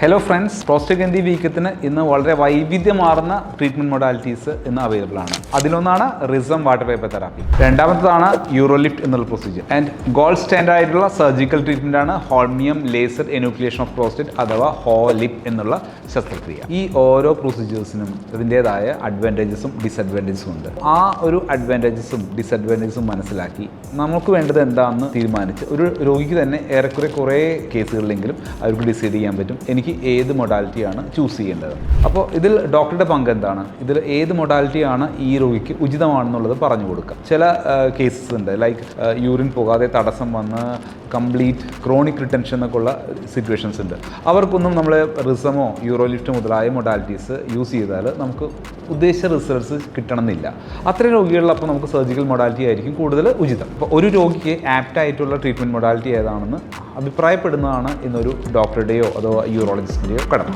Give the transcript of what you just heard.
Hello friends പ്രോസ്റ്റഗന്ധി വീക്കത്തിന് ഇന്ന് വളരെ വൈവിധ്യമാർന്ന ട്രീറ്റ്മെന്റ് മൊഡാലിറ്റീസ് ഇന്ന് അവൈലബിൾ ആണ്. അതിലൊന്നാണ് റിസം വാട്ടർ പേപ്പർ തെറാപ്പി രണ്ടാമത്തതാണ് യൂറോലിഫ്റ്റ് എന്നുള്ള പ്രൊസീജിയർ ആൻഡ് ഗോൾഡ് സ്റ്റാൻഡേർഡ് ആയിട്ടുള്ള സർജിക്കൽ ട്രീറ്റ്മെന്റ് ആണ് holmium laser enucleation of prostate അഥവാ ഹോലിപ് എന്നുള്ള ശസ്ത്രക്രിയ. ഈ ഓരോ പ്രൊസീജിയേഴ്സിനും ഇതിന്റെതായ അഡ്വാന്റേജസും ഡിസഡ്വാന്റേജസും ഉണ്ട്. ആ ഒരു അഡ്വാന്റേജസും ഡിസഡ്വാന്റേജസും മനസ്സിലാക്കി നമുക്ക് വേണ്ടത് എന്താണെന്ന് തീരുമാനിച്ച് ഒരു രോഗിക്ക് തന്നെ ഏറെക്കുറെ കുറേ കേസുകളിലെങ്കിലും അവർക്ക് ഡിസൈഡ് ചെയ്യാൻ പറ്റും. എനിക്ക് ഏത് മൊഡാലിറ്റിയാണ് ചൂസ് ചെയ്യേണ്ടത്? അപ്പോൾ ഇതിൽ ഡോക്ടറുടെ പങ്ക് എന്താണ്? ഇതിൽ ഏത് മൊഡാലിറ്റിയാണ് ഈ രോഗിക്ക് ഉചിതമാണെന്നുള്ളത് പറഞ്ഞു കൊടുക്കുക ചില കേസസ് ഉണ്ട്. ലൈക്ക് യൂറിൻ പോകാതെ തടസ്സം വന്ന് കംപ്ലീറ്റ് ക്രോണിക് റിട്ടൻഷൻ എന്നൊക്കെ ഉള്ള സിറ്റുവേഷൻസ് ഉണ്ട്. അവർക്കൊന്നും നമ്മൾ റിസമോ യൂറോലിഫ്റ്റ് മുതലായ മൊഡാലിറ്റീസ് യൂസ് ചെയ്താൽ നമുക്ക് ഉദ്ദേശിച്ച റിസൾട്ട്സ് കിട്ടണമെന്നില്ല. അത്തരം രോഗികളിലപ്പോൾ നമുക്ക് സർജിക്കൽ മൊഡാലിറ്റി ആയിരിക്കും കൂടുതൽ ഉചിതം. അപ്പോൾ ഒരു രോഗിക്ക് ആപ്റ്റ് ആയിട്ടുള്ള ട്രീറ്റ്മെന്റ് മൊഡാലിറ്റി ഏതാണെന്ന് അഭിപ്രായപ്പെടുന്നതാണ് ഇന്നൊരു ഡോക്ടറുടെയോ അതോ യൂറോളജിസ്റ്റിന്റെയോ കടമ.